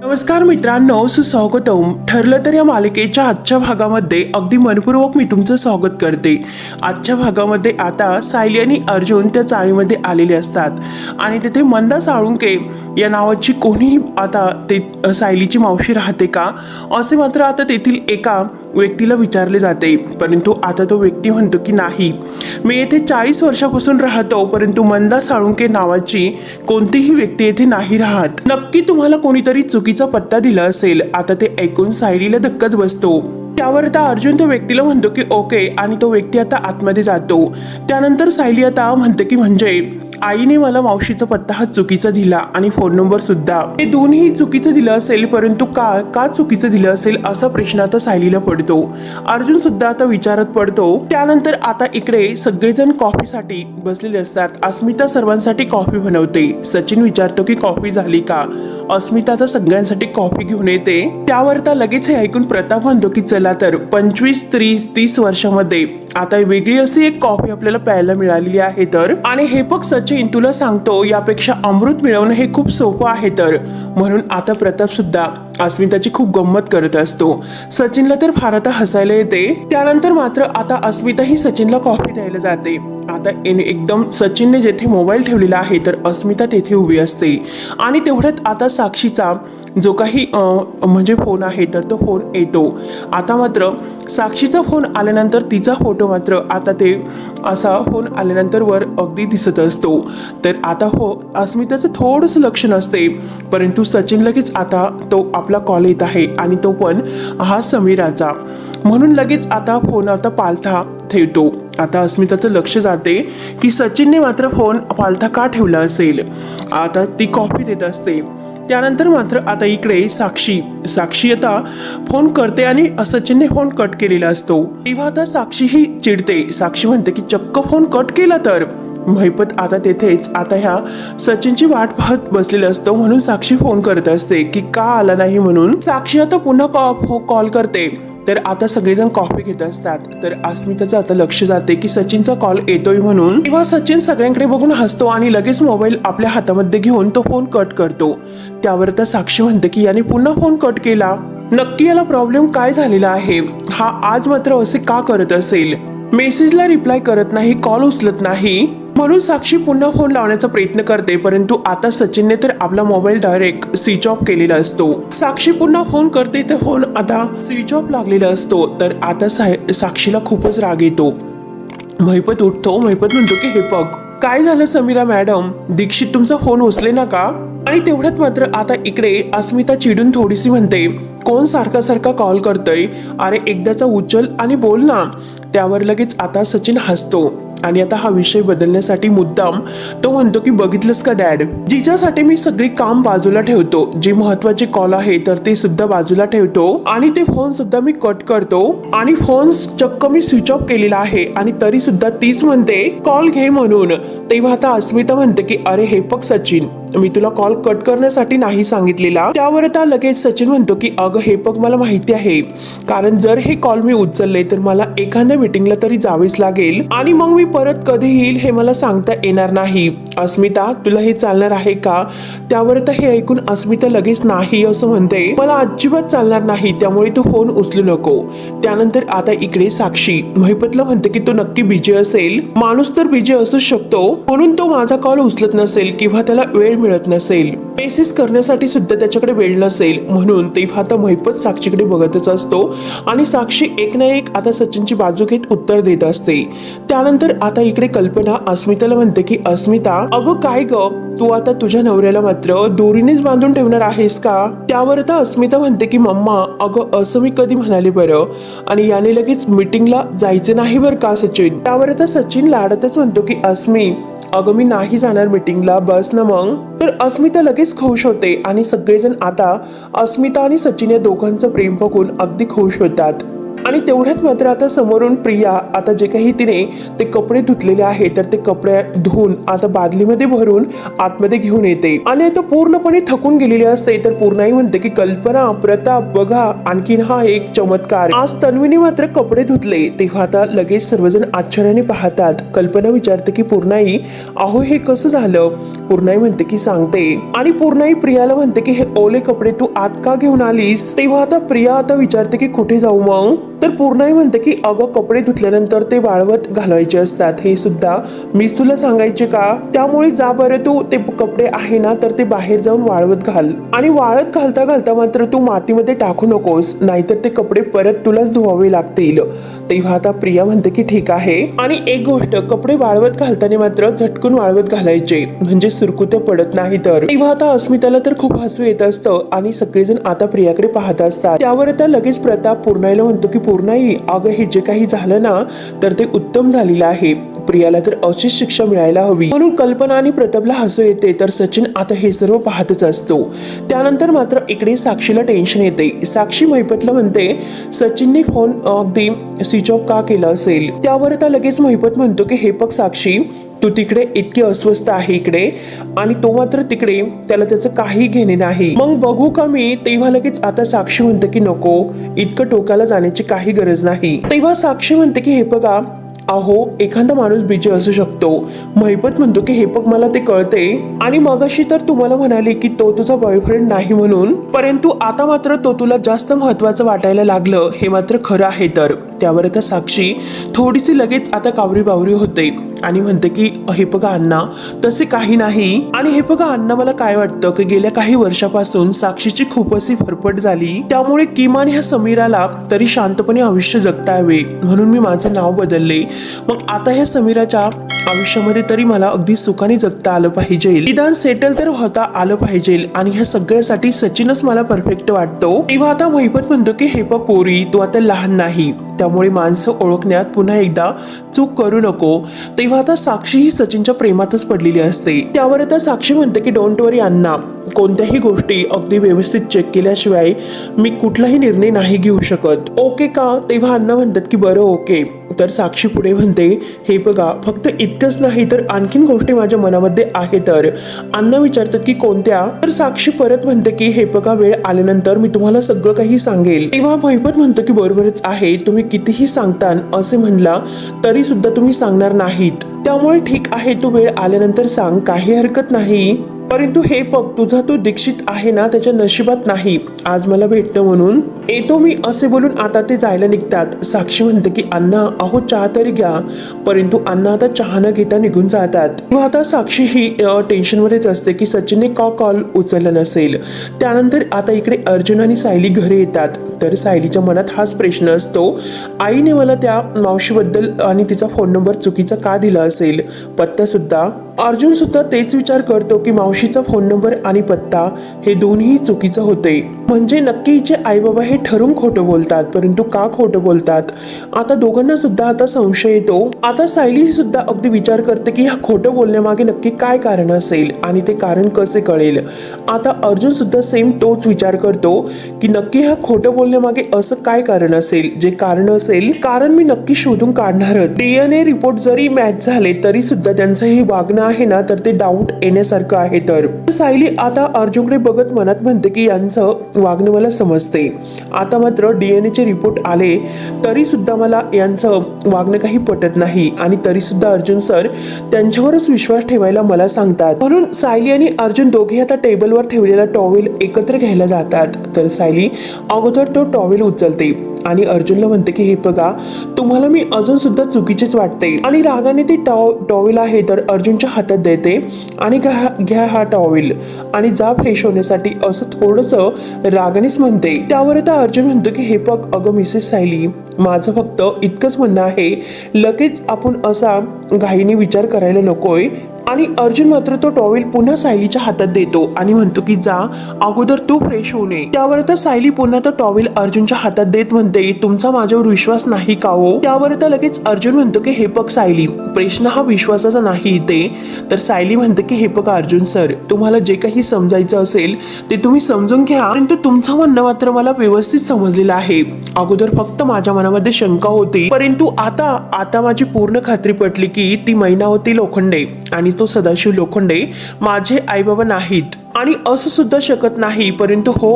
नमस्कार मित्रांनो सुस्वागतम. ठरलं तर या मालिकेच्या आजच्या भागामध्ये अगदी मनपूर्वक मी तुमचं स्वागत करते. आजच्या भागामध्ये आता सायली आणि अर्जुन त्या चाळीमध्ये आलेले असतात. आणि तिथे मंदा साळुंके या नावाची कोणीही आता ते सायलीची मावशी राहते का? असे मात्र आता तेथील एका व्यक्तीला विचारले जाते. परंतु आता तो व्यक्ती म्हणतो की नाही. मी येथे चाळीस वर्षापासून राहतो परंतु मंदा साळुंके नावाची कोणतीही व्यक्ती येथे नाही राहत. नक्की तुम्हाला कोणीतरी चुकीचा पत्ता दिला असेल. आता ते ऐकून सायलीला धक्काच बसतो. त्यावर आता अर्जुन त्या व्यक्तीला म्हणतो की ओके. आणि तो व्यक्ती आता आतमध्ये जातो. त्यानंतर सायली आता म्हणते की म्हणजे आईने मला मावशीचा पत्ता हा चुकीचा दिला आणि फोन नंबर सुद्धा. हे दोन्ही चुकीचं दिलं असेल परंतु का का चुकीचं दिलं असेल असा प्रश्न आता सायलीला पडतो. अर्जुन सुद्धा आता विचारत पडतो. त्यानंतर आता इकडे सगळेजण कॉफीसाठी बसलेले असतात. अस्मिता सर्वांसाठी कॉफी बनवते. सचिन विचारतो की कॉफी झाली का? अस्मिता आता सगळ्यांसाठी कॉफी घेऊन येते. त्यावर तर लगेच हे ऐकून प्रताप म्हणतो की चला तर पंचवीस तीस तीस वर्षामध्ये आता वेगळी अशी एक कॉफी आपल्याला प्यायला मिळालेली आहे तर. आणि हे बघ सचिन तुला सांगतो यापेक्षा अमृत मिळवणं हे खूप सोपं आहे तर. म्हणून आता प्रताप सुद्धा अस्मिताची खूप गंमत करत असतो. सचिनला तर फार आता हसायला येते. त्यानंतर मात्र आता अस्मिता ही सचिनला कॉफी द्यायला जाते. आता एन- एकदम सचिनने जेथे मोबाईल ठेवलेला आहे तर अस्मिता तेथे उभी असते. आणि तेवढ्यात आता साक्षीचा जो काही म्हणजे फोन आहे तर तो फोन येतो. आता मात्र साक्षीचा फोन आल्यानंतर तिचा फोटो मात्र आता ते असा फोन आल्यानंतर वर अगदी दिसत असतो. तर आता हो अस्मिताचं थोडंसं लक्ष नसते परंतु सचिन लगेच आता तो आपला कॉल येत आहे आणि तो पण हा समीराचा. म्हणून लगेच आता फोन आता पालथा ठेवतो. आता अस्मिताचं लक्ष जाते की सचिनने मात्र फोन पालथा का ठेवला असेल? आता ती कॉफी देत असते. त्यानंतर मात्र आता इकडे साक्षी. साक्षी आता फोन करते आणि सचिनने फोन कट केलेला असतो. तेव्हा आता साक्षी ही चिडते. साक्षी म्हणते की चक्क फोन कट केला तर. महिपत आता तेथेच आता ह्या सचिनची वाट पाहत बसलेलं असतो म्हणून साक्षी फोन करत असते की का आला नाही? म्हणून साक्षी आता पुन्हा कॉ- कॉल करते. तर आता सगळेजण कॉफी घेत असतात. तर अस्मिताचं आता लक्ष जाते की सचिनचा कॉल येतोय म्हणून. तेव्हा सचिन सगळ्यांकडे बघून हसतो आणि लगेच मोबाईल आपल्या हातामध्ये घेऊन तो फोन कट करतो. त्यावर आता साक्षी म्हणते की याने पुन्हा फोन कट केला? नक्की याला प्रॉब्लेम काय झालेला आहे? हा आज मात्र असे का करत असेल? मेसेजला रिप्लाय करत नाही कॉल उचलत नाही. म्हणून साक्षी पुन्हा फोन लावण्याचा प्रयत्न करते परंतु आता सचिनने तर आपला मोबाईल डायरेक्ट स्विच ऑफ केलेला असतो. साक्षी पुन्हा फोन करते तर फोन आता स्विच ऑफ लागलेला असतो तर आता साक्षीला खूपच राग येतो. महिपत उठतो महिपत म्हणतो की हे बघ काय झालं समीरा मॅडम? दीक्षित तुमचा फोन उचले ना का? आणि तेवढ्यात मात्र आता इकडे अस्मिता चिडून थोडीशी म्हणते कोण सारखा सारखा कॉल करतोय? अरे एकदाचा उचल आणि बोल ना. त्यावर लगेच आता सचिन हसतो. आणि आता हा विषय बदलण्यासाठी मुद्दाम तो म्हणतो की बघितलंस का डॅड जिच्यासाठी मी सगळी काम बाजूला ठेवतो. जे महत्त्वाचे कॉल आहे तर ते सुद्धा बाजूला ठेवतो. आणि ते फोन सुद्धा मी कट करतो. आणि फोन चक्क मी स्विच ऑफ केलेला आहे. आणि तरी सुद्धा तीच म्हणते कॉल घे म्हणून. तेव्हा आता अस्मिता म्हणते की अरे हे बघ सचिन मी तुला कॉल कट करण्यासाठी नाही सांगितलेला. त्यावर आता लगेच सचिन म्हणतो की अगं हे बघ मला माहिती आहे. कारण जर हे कॉल मी उचलले तर मला एखाद्या मिटिंगला तरी जावेच लागेल. आणि मग मी परत कधी येईल हे मला सांगता येणार नाही. अस्मिता तुला हे चालणार आहे का? त्यावर तर हे ऐकून अस्मिता लगेच नाही असं म्हणते. मला अजिबात चालणार नाही त्यामुळे तू फोन उचलू नको. त्यानंतर आता इकडे साक्षी. महिपतला म्हणते की तो नक्की बिजी असेल. माणूस तर बिजी असू शकतो म्हणून तो माझा कॉल उचलत नसेल किंवा त्याला वेळ मिळत नसेल. मेसेज करण्यासाठी सुद्धा त्याच्याकडे वेळ नसेल म्हणून तेव्हा आता महिपत साक्षीकडे बघतच असतो आणि साक्षी एक ना एक आता सचिनची बाजू घेत उत्तर देत असते. त्यानंतर आता इकडे कल्पना अस्मिताला म्हणते की अस्मिता अगं काय ग? तू आता तुझ्या नवऱ्याला मात्र दोरीनेच बांधून ठेवणार आहेस का? त्यावर आता अस्मिता म्हणते की मम्मा अगं असं मी कधी म्हणाले बरं? आणि याने लगेच मीटिंगला जायचं नाही बरं का सचिन? त्यावर आता सचिन लाडतच म्हणतो की अस्मी अगं मी नाही जाणार मीटिंगला बस ना मग. तर अस्मिता लगेच खुश होते आणि सगळेजण आता अस्मिता आणि सचिन या दोघांचं प्रेम बघून अगदी खुश होतात. आणि तेवढ्यात मात्र आता समोरून प्रिया आता जे काही तिने ते कपडे धुतलेले आहे तर ते कपडे धुवून आता बादलीमध्ये भरून आतमध्ये घेऊन येते. आणि आता पूर्णपणे थकून गेलेली असते तर पूर्णाही म्हणते की कल्पना प्रताप बघा आणखीन हा एक चमत्कार. आज तन्वीने मात्र कपडे धुतले तेव्हा आता लगेच सर्वजण आश्चर्याने पाहतात. कल्पना विचारते की पूर्णाई अहो हे कसं झालं? पूर्णाई म्हणते की सांगते. आणि पूर्णाई प्रियाला म्हणते की हे ओले कपडे तू आत का घेऊन आलीस? तेव्हा आता प्रिया आता विचारते की कुठे जाऊ मग? तर पूर्णाई म्हणते की अगं कपडे धुतल्यानंतर ते वाळवत घालवायचे असतात. हे सुद्धा मीच तुला सांगायचे का? त्यामुळे जा बरं तू. ते कपडे आहे ना तर ते बाहेर जाऊन वाळवत घाल. आणि वाळत घालता घालता मात्र तू मातीमध्ये टाकू नकोस. नाहीतर ते कपडे परत तुलाच धुवावे लागतील. तेव्हा आता प्रिया म्हणते की ठीक आहे. आणि एक गोष्ट कपडे वाळवत घालताना मात्र झटकून वाळवत घालायचे. म्हणजे सुरकुत्या पडत नाही तर. तेव्हा आता अस्मिताला तर खूप हसू येत असतं. आणि सगळेजण आता प्रियाकडे पाहत असतात. त्यावर आता लगेच प्रताप पूर्णाईला म्हणतो की पूर्णाई अगं हे जे काही झालं ना तर ते उत्तम झालेलं आहे. प्रियाला तर अशीच शिक्षा मिळायला हवी. म्हणून कल्पना आणि प्रतापला हसू येते तर सचिन आता हे सर्व पाहतच असतो. त्यानंतर मात्र इकडे साक्षीला टेन्शन येते. साक्षी महिपतला म्हणते सचिनने फोन अगदी स्विच ऑफ का केला असेल? त्यावर आता लगेच महिपत म्हणतो की हे बघ साक्षी तू तिकडे इतकी अस्वस्थ आहे इकडे आणि तो मात्र तिकडे त्याला त्याचं काही घेणे नाही. मग बघू का मी? तेव्हा लगेच आता साक्षी म्हणते की नको इतकं टोकाला जाण्याची काही गरज नाही. तेव्हा साक्षी म्हणते की हे बघा अहो एखादा माणूस बिजी असू शकतो. महिपत म्हणतो की हे बघ मला ते कळते आणि मगाशी तर तुम्हाला म्हणाले की तो तुझा बॉयफ्रेंड नाही म्हणून. परंतु आता मात्र तो तुला जास्त महत्वाचं वाटायला लागलं. हे मात्र खरं आहे तर. त्यावर आता साक्षी थोडीशी लगेच आता कावरी बावरी होते. आणि म्हणते की हे बघा अण्णा तसे काही नाही. आणि हे बघा अण्णा मला काय वाटतं की गेल्या काही वर्षापासून साक्षीची खूप अशी फरफट झाली. त्यामुळे किमान ह्या समीराला तरी शांतपणे आयुष्य जगता यावे. म्हणून मी माझं नाव बदलले. मग आता ह्या समीराच्या आयुष्यामध्ये तरी मला अगदी सुखाने जगता आलं पाहिजे. निदान सेटल तर होता आलं पाहिजे आणि ह्या सगळ्यासाठी सचिनच मला परफेक्ट वाटतो. तेव्हा आता महिपत म्हणतो की हे पोरी तू आता लहान नाही. त्यामुळे माणसं ओळखण्यात पुन्हा एकदा चूक करू नको. तेव्हा आता साक्षी ही सचिनच्या प्रेमातच पडलेली असते. त्यावर आता साक्षी म्हणते की डोंट वरी अण्णा. कोणत्याही गोष्टी अगदी व्यवस्थित चेक केल्याशिवाय मी कुठलाही निर्णय नाही घेऊ शकत. ओके का? तेव्हा अण्णा म्हणतात की बरं ओके तर साक्षी पुढे म्हणते हे बघा फक्त इतकंच नाही तर आणखीन गोष्टी माझ्या मनामध्ये आहे तर. अण्णा विचारतात की कोणत्या? तर साक्षी परत म्हणते की हे बघा वेळ आल्यानंतर मी तुम्हाला सगळं काही सांगेल. तेव्हा भैपत म्हणतो की बरोबरच आहे. तुम्ही कितीही सांगतान असे म्हणला तरी सुद्धा तुम्ही सांगणार नाहीत. त्यामुळे ठीक आहे तू वेळ आल्यानंतर सांग काही हरकत नाही. परंतु हे बघ तुझा तो दीक्षित आहे ना त्याच्या नशिबात नाही. आज मला भेटतं म्हणून. येतो मी असे बोलून आता ते जायला निघतात. साक्षी म्हणते की अण्णा अहो चहा तरी घ्या. परंतु अण्णा आता चहा न घेता निघून जातात. मग आता साक्षी ही टेन्शनमध्येच असते की सचिनने का कॉल उचलला नसेल? त्यानंतर आता इकडे अर्जुन आणि सायली घरी येतात. तर सायलीच्या मनात हाच प्रश्न असतो आईने मला त्या मावशीबद्दल आणि तिचा फोन नंबर चुकीचा का दिला असेल? पत्तासुद्धा अर्जुन सुद्धा तेच विचार करतो की मावशीचा फोन नंबर आणि पत्ता हे दोन्ही चुकीचं होते. म्हणजे नक्की हिचे आई बाबा हे ठरून खोटं बोलतात परंतु का खोटं बोलतात? आता दोघांना सुद्धा आता संशय येतो. आता सायली सुद्धा अगदी विचार करते की ह्या खोटं बोलण्यामागे नक्की काय कारण असेल आणि ते कारण कसे कळेल? आता अर्जुन सुद्धा सेम तोच विचार करतो की नक्की ह्या खोटं बोलण्यामागे असं काय कारण असेल? जे कारण असेल कारण मी नक्की शोधून काढणारच डीएनए रिपोर्ट जरी मॅच झाले तरी सुद्धा त्यांचं हे वागणं आहे ना तर ते डाऊट येण्यासारखं आहे तर. सायली आता अर्जुनकडे बघत मनात म्हणते की यांचं वागणं मला समजते आता मात्र डी एन एचे रिपोर्ट आले तरी सुद्धा मला यांचं वागणं काही पटत नाही आणि तरी सुद्धा अर्जुन सर त्यांच्यावरच विश्वास ठेवायला मला सांगतात. म्हणून सायली आणि अर्जुन दोघे आता टेबलवर ठेवलेला टॉवेल एकत्र घ्यायला जातात. तर सायली अगोदर तो टॉवेल उचलते. आणि अर्जुनला म्हणते की हे बघा तुम्हाला मी अजून सुद्धा चुकीचेच वाटते. आणि रागाने ती टॉ टॉवेल आहे तर अर्जुनच्या हातात देते आणि घ्या घ्या हा टॉवेल. आणि जा फ्रेश होण्यासाठी असं थोडंसं रागानेच म्हणते. त्यावर आता अर्जुन म्हणतो की हे बघ अगं मिसेस सायली माझं फक्त इतकंच म्हणणं आहे. लगेच आपण असा घाईने विचार करायला नकोय. आणि अर्जुन मात्र तो टॉवेल पुन्हा सायलीच्या हातात देतो आणि म्हणतो की जा अगोदर तू फ्रेश होऊ नये त्यावर तर सायली पुन्हा तो टॉवेल अर्जुनच्या हातात देत म्हणते तुमचा माझ्यावर विश्वास नाही का हो? त्यावर तर लगेच अर्जुन म्हणतो की हे बघ सायली प्रश्न हा विश्वासाचा नाही इथे. तर सायली म्हणते की हे बघ अर्जुन सर तुम्हाला जे काही समजायचं असेल ते तुम्ही समजून घ्या. परंतु तुमचं म्हणणं मात्र मला व्यवस्थित समजलेलं आहे. अगोदर फक्त माझ्या मनामध्ये शंका होती परंतु आता आता माझी पूर्ण खात्री पटली की ती मैनावती लोखंडे आणि तो सदाशिव लोखंडे माझे आई बाबा नाहीत आणि असं सुद्धा शकत नाही. परंतु हो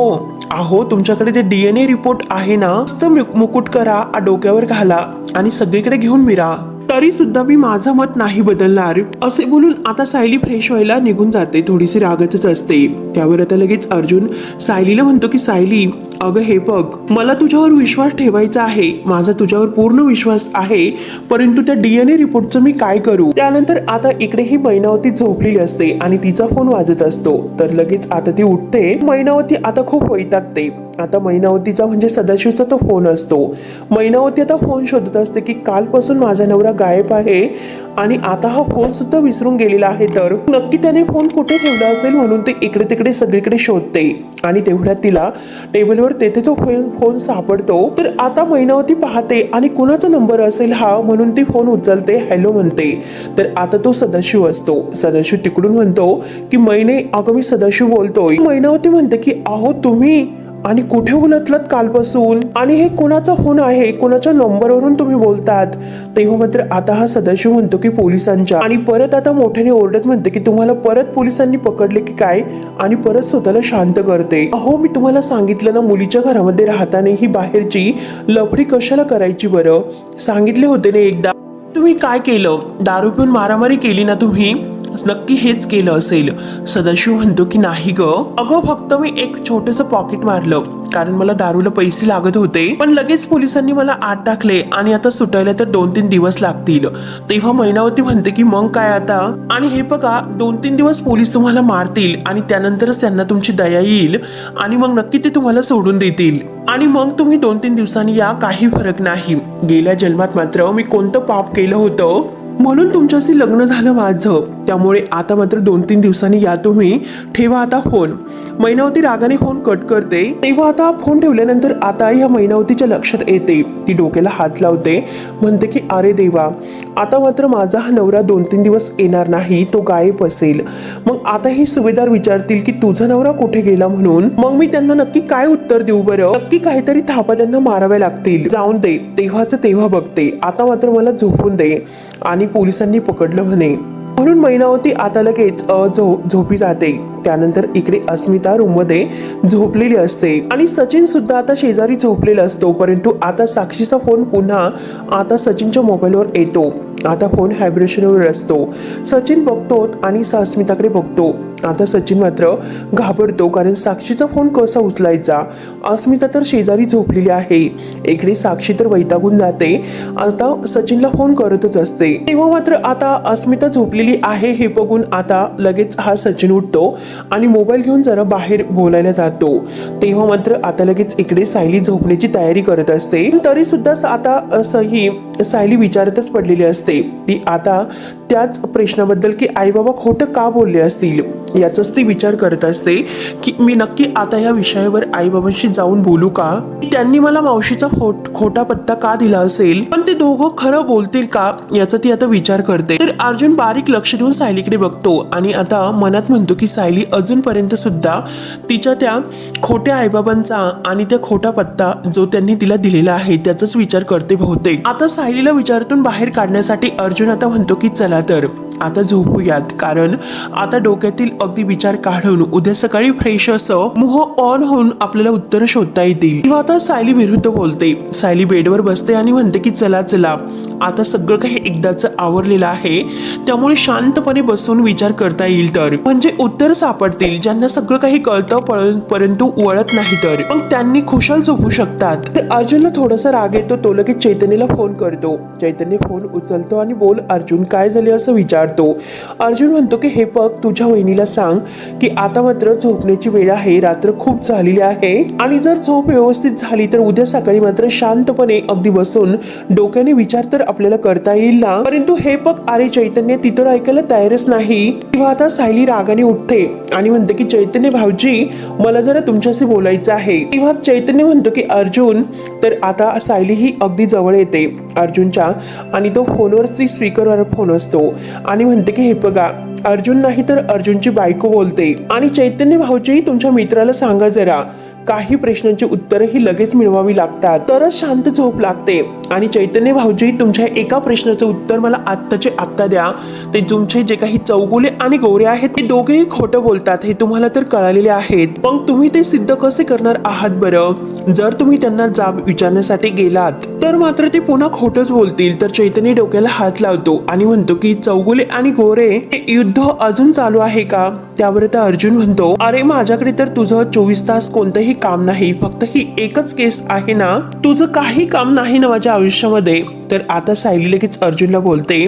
आहो तुमच्याकडे ते डीएनए रिपोर्ट आहे ना? मस्त मुकुट करा आ डोक्यावर घाला आणि सगळीकडे घेऊन मिरा. तरी सुद्धा मी माझं मत नाही बदलणार. असे बोलून आता सायली फ्रेश व्हायला निघून जाते. थोडीशी रागतच असते. त्यावर आता लगेच अर्जुन सायलीला म्हणतो की सायली अगं हे बघ मला तुझ्यावर विश्वास ठेवायचा आहे. माझा तुझ्यावर पूर्ण विश्वास आहे. परंतु त्या डीएनए रिपोर्टचं मी काय करू? त्यानंतर आता इकडे ही मैनावती झोपलेली असते आणि तिचा फोन वाजत असतो. तर लगेच आता ती उठते. मैनावती आता खूप वैतागते. आता महिनावतीचा म्हणजे सदाशिवचा तो फोन असतो. महिनावती आता फोन शोधत असते की कालपासून माझा नवरा गायब आहे आणि आता हा फोन सुद्धा विसरून गेलेला आहे तर नक्की त्याने फोन कुठे ठेवला असेल म्हणून ते इकडे तिकडे सगळीकडे शोधते. आणि तेवढ्यात तिला टेबलवर तेथे तो फोन फोन सापडतो. तर आता महिनावती पाहते आणि कुणाचा नंबर असेल हा म्हणून ती फोन उचलते हॅलो म्हणते. तर आता तो सदाशिव असतो. सदाशिव तिकडून म्हणतो की महिने अगं मी सदाशिव बोलतोय. महिनावती म्हणते की अहो तुम्ही आणि कुठे उलटलत कालपासून? आणि हे कोणाचा फोन आहे? कोणाच्या नंबरवरून तुम्ही बोलतात? तेव्हा मात्र आता हा सदस्य म्हणतो की पोलिसांच्या. आणि परत आता मोठ्याने ओरडत म्हणते की तुम्हाला परत पोलिसांनी पकडले की काय? आणि परत स्वतःला शांत करते. अहो मी तुम्हाला सांगितलं ना मुलीच्या घरामध्ये राहताना ही बाहेरची लफडी कशाला करायची बरं? सांगितले होते ना एकदा. तुम्ही काय केलं? दारू पिऊन मारामारी केली ना तुम्ही? नक्की हेच केलं असेल. सदाशिव म्हणतो की नाही ग. अगं फक्त मी एक छोटस पॉकेट मारलं. कारण मला दारूला पैसे लागत होते. पण लगेच पोलिसांनी मला आत टाकले आणि आता सुटायला तर दोन तीन दिवस लागतील. तेव्हा मैनावती म्हणते की मग काय आता? आणि हे बघा दोन तीन दिवस पोलीस तुम्हाला मारतील आणि त्यानंतरच त्यांना तुमची दया येईल आणि मग नक्की ते तुम्हाला सोडून देतील. आणि मग तुम्ही दोन तीन दिवसांनी या काही फरक नाही. गेल्या जन्मात मात्र मी कोणतं पाप केलं होतं? म्हणून तुमच्याशी लग्न झालं माझं. त्यामुळे आता मात्र दोन तीन दिवसांनी या तुम्ही. ठेवा आता फोन. मैनावती रागाने फोन कट करते. तेव्हा आता फोन ठेवल्यानंतर आता या मैनावतीच्या लक्षात येते. ती डोक्याला हात लावते. म्हणते की अरे देवा आता मात्र माझा हा नवरा दोन तीन दिवस येणार नाही तो गायब असेल. मग आता हे सुभेदार विचारतील की तुझा नवरा कुठे गेला म्हणून? मग मी त्यांना नक्की काय उत्तर देऊ बरं? नक्की काहीतरी थापा त्यांना माराव्या लागतील. जाऊन दे तेव्हाच तेव्हा बघते. आता मात्र मला झोपून दे. आणि पोलिसांनी पकडलं म्हणे. म्हणून मैनावती आता लगेच अ, झो झोपी जाते. त्यानंतर इकडे अस्मिता रूममध्ये झोपलेली असते. आणि सचिन सुद्धा आता शेजारी झोपलेला असतो. परंतु आता साक्षीचा फोन पुन्हा आता सचिनच्या मोबाईलवर येतो. आता फोन हायब्रेशनवर असतो. सचिन बघतो आणि अस्मिताकडे बघतो. आता सचिन मात्र घाबरतो कारण साक्षीचा फोन कसा उचलायचा? अस्मिता तर शेजारी झोपलेली आहे. इकडे साक्षी तर वैतागून जाते. आता सचिनला फोन करतच असते. तेव्हा मात्र आता अस्मिता झोपलेली आहे हे बघून आता लगेच हा सचिन उठतो. आणि मोबाईल घेऊन जरा बाहेर बोलायला जातो. तेव्हा मात्र आता लगेच इकडे सायली झोपण्याची तयारी करत असते. तरी सुद्धा आता सही ही सायली विचारतच पडलेली असते ती आता त्याच प्रश्नाबद्दल की आई बाबा खोटं का बोलले असतील? याचाच ती विचार करत असते की मी नक्की आता या विषयावर आई बाबांशी जाऊन बोलू का? त्यांनी मला मावशीचा खोट खोटा पत्ता का दिला असेल? पण ते दोघं खरं बोलतील का? याचा ती आता विचार करते. तर अर्जुन बारीक लक्ष देऊन सायलीकडे बघतो आणि आता मनात म्हणतो की सायली अजूनपर्यंत सुद्धा तिच्या त्या खोट्या आईबाबांचा आणि त्या खोटा पत्ता जो त्यांनी तिला दिलेला आहे त्याचाच विचार करते बहुतेक. आता सायलीला विचारातून बाहेर काढण्यासाठी अर्जुन आता म्हणतो की चला तर आता झोपूयात. कारण आता डोक्यातील अगदी विचार काढून उद्या सकाळी फ्रेश असं मुह ऑन होऊन आपल्याला उत्तर शोधता येतील. किंवा आता सायली विरुद्ध बोलते. सायली बेडवर बसते आणि म्हणते की चला चला. आता सगळं काही एकदाच आवरलेलं आहे. त्यामुळे शांतपणे बसून विचार करता येईल तर. म्हणजे उत्तर सापडतील ज्यांना सगळं काही कळतं परंतु वळत नाही तर. मग त्यांनी खुशाल झोपू शकतात. तर अर्जुनला थोडासा राग येतो तो लगेच चैतन्यला फोन करतो. चैतन्य फोन उचलतो आणि बोल अर्जुन काय झाले असं विचारतो. अर्जुन म्हणतो की हे बघ तुझ्या वहिनीला सांग की आता मात्र झोपण्याची वेळ आहे रात्र खूप झालेली आहे आणि जर झोप व्यवस्थित झाली तर उद्या सकाळी मात्र शांतपणे अगदी बसून डोक्याने विचार तर आपल्याला करता येईल ना? परंतु हे बघ अरे चैतन्य तिथं ऐकायला तयारच नाही. तेव्हा आता सायली रागाने उठते आणि म्हणते की चैतन्य भाऊजी मला जरा तुमच्याशी बोलायचं आहे. तेव्हा चैतन्य म्हणतो की अर्जुन तर आता सायली ही अगदी जवळ येते अर्जुनच्या. आणि तो फोनवरती स्पीकरवर फोन असतो आणि म्हणते की हे बघा अर्जुन नाही तर अर्जुनची बायको बोलते. आणि चैतन्य भाऊजी तुमच्या मित्राला सांगा जरा. काही प्रश्नांची उत्तरं ही लगेच मिळवावी लागतात. तरच शांत झोप लागते. आणि चैतन्य भाऊजी तुमच्या एका प्रश्नाचं उत्तर मला आत्ताचे आत्ता द्या. ते तुमचे जे काही चौगुले आणि गोरे आहेत ते दोघेही खोटं बोलतात. हे तुम्हाला तर कळालेले आहेत. मग तुम्ही ते सिद्ध कसे करणार आहात बरं? जर तुम्ही त्यांना जाब विचारण्यासाठी गेलात. तर मात्र ते पुन्हा खोटंच बोलतील. तर चैतन्य डोक्याला हात लावतो आणि म्हणतो की चौगुले आणि गोरे हे युद्ध अजून चालू आहे का? त्यावर तर अर्जुन म्हणतो अरे माझ्याकडे तर तुझं चोवीस तास कोणतंही काम नाही. फक्त ही एकच केस आहे ना? तुझं काही काम नाही ना माझ्या आयुष्यामध्ये. तर आता सायली लगेच अर्जुनला बोलते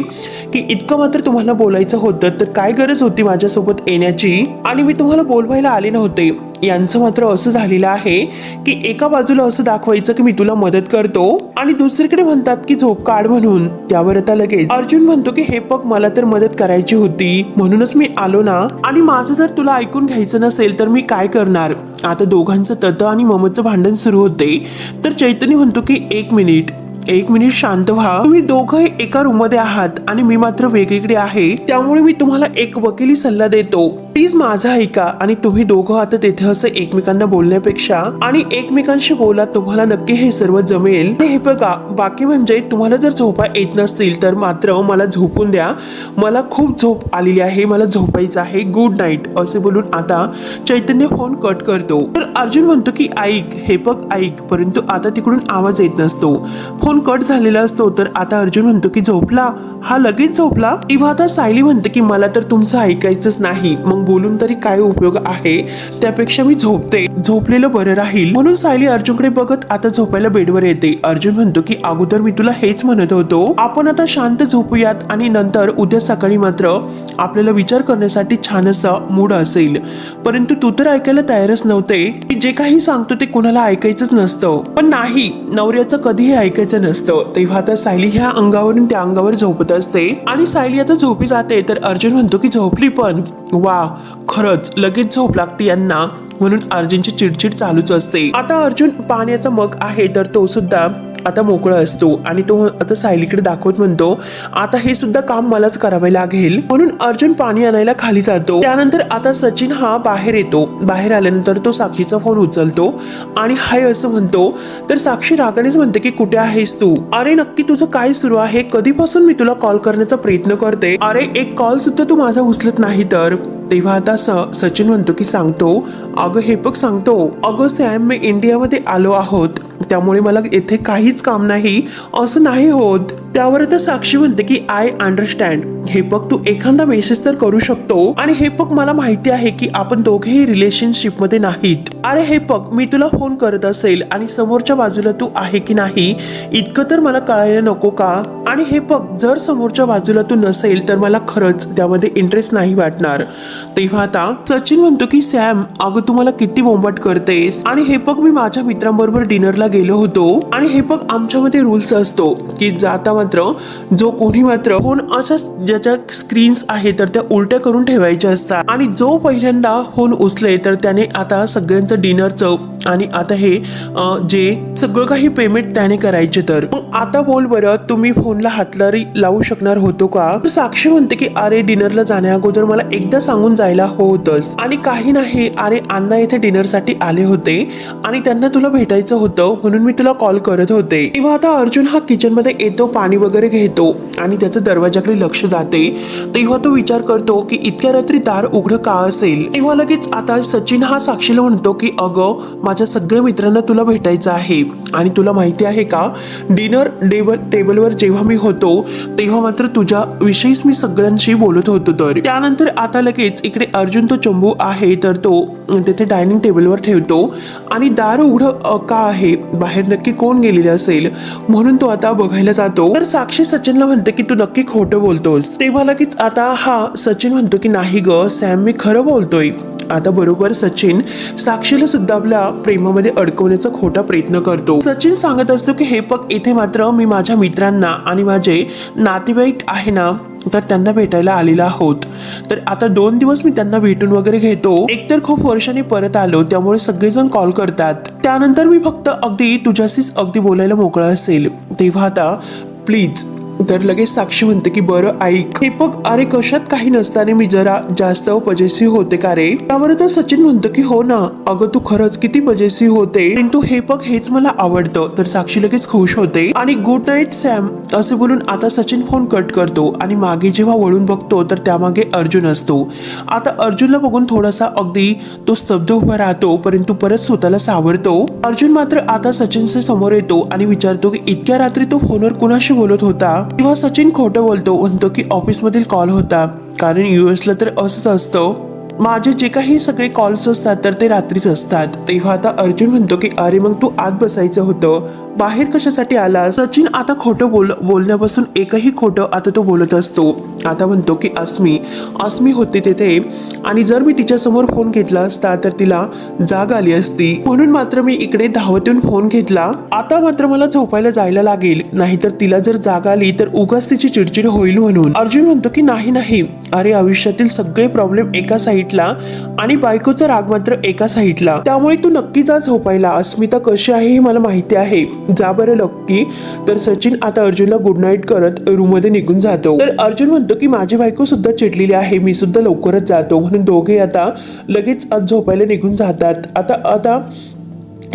की इतकं मात्र तुम्हाला बोलायचं होतं तर काय गरज होती माझ्यासोबत येण्याची? आणि मी तुम्हाला बोलवायला आले नव्हते. यांचं मात्र असं झालेलं आहे की एका बाजूला असं दाखवायचं की मी तुला मदत करतो आणि दुसरीकडे म्हणतात की झोप काढ म्हणून. त्यावर आता लगेच अर्जुन म्हणतो की हे पग मला तर मदत करायची होती. म्हणूनच मी आलो ना. आणि माझं जर तुला ऐकून घ्यायचं नसेल तर मी काय करणार? आता दोघांचं तत आणि ममचं भांडण सुरू होते. तर चैतन्य म्हणतो की एक मिनिट. एक मिनिट शांत व्हा. तुम्ही दोघं एका रूममध्ये आहात आणि मी मात्र वेगळीकडे आहे. त्यामुळे मी तुम्हाला एक वकिली सल्ला देतो. प्लीज माझा ऐका आणि तुम्ही दोघं आता तेथे असं एकमेकांना बोलण्यापेक्षा आणि एकमेकांशी बोला तुम्हाला नक्की हे सर्व जमेल. हे बघा बाकी म्हणजे तुम्हाला जर झोपा येत नसतील तर मात्र मला झोपून द्या. मला खूप झोप आलेली आहे मला झोपायचं आहे. गुड नाईट असे बोलून आता चैतन्य फोन कट करतो. तर अर्जुन म्हणतो की ऐक हे बघ ऐक. परंतु आता तिकडून आवाज येत नसतो. फोन कट झालेला असतो तर आता अर्जुन म्हणतो की झोपला. हा लगेच झोपला. तेव्हा आता सायली म्हणते की मला तर तुमचं ऐकायचंच नाही. मग बोलून तरी काय उपयोग आहे? त्यापेक्षा मी झोपते. झोपलेलं बरं राहील. म्हणून सायली अर्जुनकडे बघत आता झोपायला बेडवर येते. अर्जुन म्हणतो की अगोदर मी तुला हेच म्हणत होतो. आपण आता शांत झोपूयात आणि नंतर उद्या सकाळी मात्र आपल्याला विचार करण्यासाठी छान असा मूड असेल. परंतु तू तर ऐकायला तयारच नव्हते. की जे काही सांगतो ते कोणाला ऐकायचंच नसतं. पण नाही नवऱ्याचं कधीही ऐकायचं नसतं. तेव्हा आता सायली ह्या अंगावरून त्या अंगावर झोपत असते. आणि सायली आता झोपी जाते तर अर्जुन म्हणतो की झोपली पण. वा खरंच लगेच झोप लागते यांना. म्हणून अर्जुनची चिडचिड चालूच असते. आता अर्जुन पाण्याचा मग आहे तर तो सुद्धा आता मोकळा असतो आणि तो आता सायलीकडे दाखवत म्हणतो आता हे सुद्धा काम मलाच करावे लागेल. म्हणून अर्जुन पाणी आणायला खाली जातो. त्यानंतर आता सचिन हा बाहेर येतो. बाहेर आल्यानंतर तो साक्षीचा फोन उचलतो आणि हाय असं म्हणतो तर साक्षी रागानेच म्हणते की कुठे आहेस तू? अरे नक्की तुझं काय सुरू आहे? कधीपासून मी तुला कॉल करण्याचा प्रयत्न करते? अरे एक कॉल सुद्धा तू माझा उचलत नाही तर? तेव्हा आता स सचिन म्हणतो की सांगतो अगं हे बघ सांगतो अगं सॅम मी इंडियामध्ये आलो आहोत. त्यामुळे मला येथे काहीच काम नाही असं नाही होत. त्यावर तर साक्षी म्हणते की आय अंडरस्टँड हे बघ तू एखादा मेसेज तर करू शकतो. आणि हे बघ मला माहिती आहे की आपण दोघेही रिलेशनशिपमध्ये नाहीत. अरे हे बघ मी तुला फोन करत असेल आणि समोरच्या बाजूला तू आहे की नाही इतकं तर मला कळायला नको का? आणि हे बघ जर समोरच्या बाजूला तू नसेल तर मला खरंच त्यामध्ये इंटरेस्ट नाही वाटणार. तेव्हा आता सचिन म्हणतो की सॅम अगं तू मला किती बोंबाट करतेस. आणि हे बघ मी माझ्या मित्रांबरोबर डिनरला गेलो होतो. आणि हे बघ आमच्यामध्ये रूल्स असतो की जाता मात्र जो कोणी मात्र फोन अशा ज्याच्या स्क्रीन्स आहे तर त्या उलट्या करून ठेवायच्या असतात. आणि जो पहिल्यांदा फोन उचले तर त्याने आता सगळ्यांचं डिनरचं आणि आता हे जे सगळं काही पेमेंट त्याने करायचे तर. मग आता बोल बरं तुम्ही फोनला हातलारी लावू शकणार होतो का? साक्षी म्हणते की अरे डिनरला जाण्या अगोदर मला एकदा सांगून जायला होतच आणि काही नाही अरे अण्णा इथे डिनरसाठी आले होते आणि त्यांना तुला भेटायचं होतं म्हणून मी तुला कॉल करत होते. तेव्हा आता अर्जुन हा किचनमध्ये येतो पाणी वगैरे घेतो आणि त्याचं दरवाजाकडे लक्ष जाते. तेव्हा तो विचार करतो की इतक्या रात्री दार उघडं का असेल? तेव्हा लगेच आता सचिन हा साक्षीला म्हणतो की अगं माझ्या सगळ्या मित्रांना तुला भेटायचं आहे. आणि तुला माहिती आहे का डिनर डेबल टेबलवर जेव्हा मी होतो तेव्हा मात्र तुझ्या विषयीच मी सगळ्यांशी बोलत होतो तर. त्यानंतर आता लगेच इकडे अर्जुन तो चंबू आहे तर तो तिथे डायनिंग टेबलवर ठेवतो. आणि दार उघडं का आहे? बाहेर नक्की कोण गेलेले असेल? म्हणून तो आता बघायला जातो. तर साक्षी सचिनला म्हणते की तू नक्की खोटं बोलतोस. तेव्हा लगेच आता हा सचिन म्हणतो की नाही ग सॅम मी खरं बोलतोय. आता बरोबर सचिन साक्षीला सुद्धा आपल्या प्रेमामध्ये अडकवण्याचा खोटा प्रयत्न करतो. सचिन सांगत असतो की हे पग इथे मात्र मी माझ्या मित्रांना आणि माझे नातेवाईक आहे ना तर त्यांना भेटायला आलेला आहोत. तर आता दोन दिवस मी त्यांना भेटून वगैरे घेतो. एकतर खूप वर्षांनी परत आलो त्यामुळे सगळेजण कॉल करतात. त्यानंतर मी फक्त अगदी तुझ्याशीच अगदी बोलायला मोकळा असेल. तेव्हा आता प्लीज तर लगेच साक्षी म्हणते की बरं ऐक. हे बघ अरे कशात काही नसताना मी जरा जास्त पजेसिव्ह होते का रे? त्यावर तर सचिन म्हणतो की हो ना अगं तू खरंच किती पजेसिव्ह होते. परंतु हे बघ हेच मला आवडतं. तर साक्षी लगेच खुश होते. आणि गुड नाईट सॅम असे बोलून आता सचिन फोन कट करतो आणि मागे जेव्हा वळून बघतो तर त्यामागे अर्जुन असतो. आता अर्जुनला बघून थोडासा अगदी तो स्तब्ध उभा राहतो परंतु परत स्वतःला सावरतो. अर्जुन मात्र आता सचिनच्या समोर येतो आणि विचारतो की इतक्या रात्री तो फोनवर कुणाशी बोलत होता? तेव्हा सचिन खोटं बोलतो म्हणतो की ऑफिसमधील कॉल होता. कारण यू एसला तर असंच असतं. माझे जे काही सगळे कॉल्स असतात तर ते रात्रीच असतात. तेव्हा आता अर्जुन म्हणतो की अरे मग तू आत बसायचं होतं. बाहेर कशासाठी आला सचिन आता खोटं बोल बोलण्यापासून एकही खोटं आता तो बोलत असतो. आता म्हणतो की अस्मी अस्मी होते तिथे. आणि जर मी तिच्यासमोर फोन घेतला असता तर तिला जाग आली असती. म्हणून मात्र मी इकडे धावतून फोन घेतला. आता मात्र मला झोपायला जायला लागेल. नाहीतर तिला जर जाग आली तर उगाच तिची चिडचिड होईल म्हणून. अर्जुन म्हणतो की नाही नाही. अरे आयुष्यातील सगळे प्रॉब्लेम एका साईडला आणि बायकोचा राग मात्र एका साईडला. त्यामुळे तू नक्की जा झोपायला. अस्मिता कशी आहे हे मला माहिती आहे. जा बरं नक्की तर सचिन आता अर्जुनला गुड नाईट करत रूममध्ये निघून जातो. तर अर्जुन म्हणतो की माझी बायको सुद्धा चिडलेली आहे. मी सुद्धा लवकरच जातो. म्हणून दोघे आता लगेच आज झोपायला निघून जातात. आता आता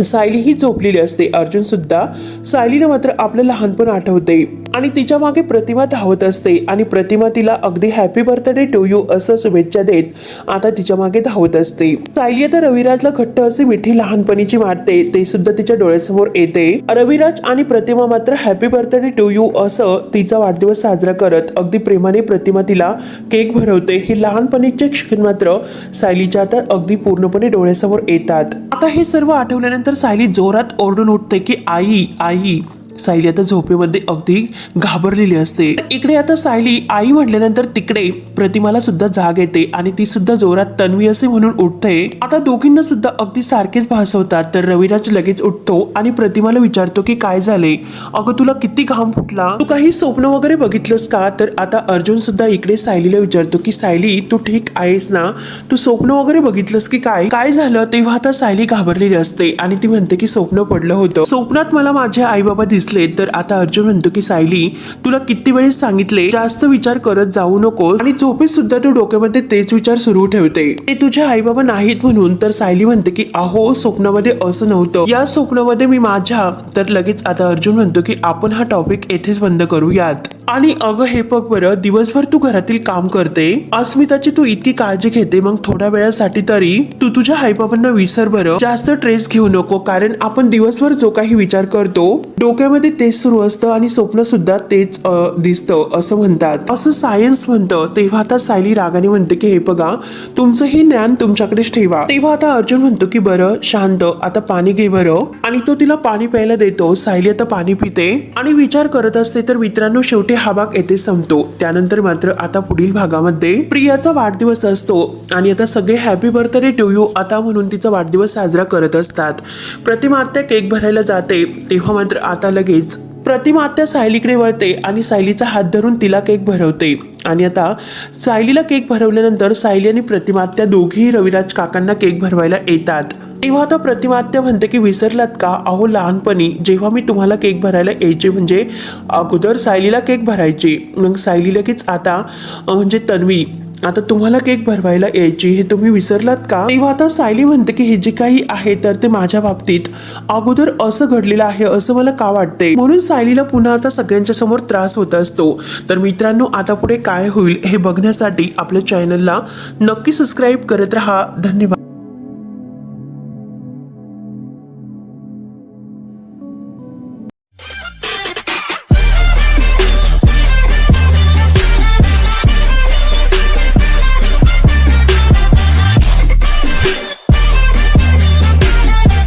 सायली ही झोपलेली असते. अर्जुन सुद्धा सायलीला मात्र आपलं लहानपण आठवते. आणि तिच्यामागे प्रतिमा धावत असते. आणि प्रतिमा तिला अगदी हॅपी बर्थडे टू यू असं शुभेच्छा देत आता तिच्यामागे धावत असते. सायली आता रविराजला घट्ट असे मिठी लहानपणीची मारते. ते सुद्धा तिच्या डोळ्यासमोर येते. रविराज आणि प्रतिमा मात्र हॅपी बर्थडे टू यू असं तिचा वाढदिवस साजरा करत अगदी प्रेमाने प्रतिमा तिला केक भरवते. हे लहानपणीचे क्षण मात्र सायलीच्या आता अगदी पूर्णपणे डोळ्यासमोर येतात. आता हे सर्व आठवल्यानंतर सायली जोरात ओरडून उठते की आई आई सायली आता झोपेमध्ये अगदी घाबरलेली असते. इकडे आता सायली आई म्हटल्यानंतर तिकडे प्रतिमाला सुद्धा जाग येते आणि ती सुद्धा जोरात तन्वी असे म्हणून उठते. आता दोघींना सुद्धा अगदी सारखेच भासवतात. तर रविराज लगेच उठतो आणि प्रतिमाला विचारतो की काय झाले? अगं तुला किती घाम फुटला? तू काही स्वप्न वगैरे बघितलंस का? तर आता अर्जुन सुद्धा इकडे सायलीला विचारतो की सायली तू ठीक आहेस ना? तू स्वप्न वगैरे बघितलंस की काय? काय झालं? तेव्हा आता सायली घाबरलेली असते आणि ती म्हणते की स्वप्न पडलं होतं. स्वप्नात मला माझे आई बाबा दिसले तर आता अर्जुन म्हणतो की सायली तुला किती वेळेस सांगितले जास्त विचार करत जाऊ नकोस. आणि झोपेत सुद्धा तू डोक्यामध्ये तेच विचार सुरू ठेवते. ते तुझे आई बाबा नाहीत म्हणून तर सायली म्हणते की अहो स्वप्नामध्ये असं नव्हतं. या स्वप्नामध्ये मी माझ्या तर लगेच आता अर्जुन म्हणतो की आपण हा टॉपिक येथेच बंद करूयात. आणि अगं हे बघ बरं दिवसभर तू घरातील काम करते. अस्मिताची तू इतकी काळजी घेते मग थोड्या वेळासाठी तरी तू तुझ्या आईबाबांना विसर बरं. जास्त ट्रेस घेऊ नको कारण आपण दिवसभर जो काही विचार करतो डोक्यामध्ये तेच सुरू असतं आणि स्वप्न सुद्धा तेच दिसतं असं म्हणतात. असं सायन्स म्हणतं. तेव्हा आता सायली रागाने म्हणते की हे बघा तुमचं हे ज्ञान तुमच्याकडेच ठेवा. तेव्हा आता अर्जुन म्हणतो की बरं शांत आता पाणी घे बरं. आणि तो तिला पाणी प्यायला देतो. सायली आता पाणी पिते. आणि विचार करत असते तर मित्रांनो शेवटी हा भाग येथे संपतो. त्यानंतर मात्र आता पुढील भागामध्ये प्रियाचा वाढदिवस असतो. आणि आता सगळे हॅपी बर्थडे टू यू आता म्हणून तिचा वाढदिवस साजरा करत असतात. प्रतिमा आत्या केक भरायला जाते. तेव्हा मात्र आता लगेच प्रतिमा आत्या सायलीकडे वळते आणि सायलीचा हात धरून तिला केक भरवते. आणि आता सायलीला केक भरवल्यानंतर सायली आणि प्रतिमा आत्या दोघेही रविराज काकांना केक भरवायला येतात. तेव्हा आता प्रतिमात्य म्हणते की विसरलात का? अहो लहानपणी जेव्हा मी तुम्हाला केक भरायला यायचे म्हणजे अगोदर सायलीला केक भरायचे. मग सायली लगेच आता म्हणजे तन्वी आता तुम्हाला केक भरवायला यायची. हे तुम्ही विसरलात का? तेव्हा आता सायली म्हणते की हे जे काही आहे तर ते माझ्या बाबतीत अगोदर असं घडलेलं आहे असं मला का वाटते म्हणून सायलीला पुन्हा आता सगळ्यांच्या समोर त्रास होत असतो. तर मित्रांनो आता पुढे काय होईल हे बघण्यासाठी आपल्या चॅनलला नक्की सबस्क्राईब करत राहा. धन्यवाद.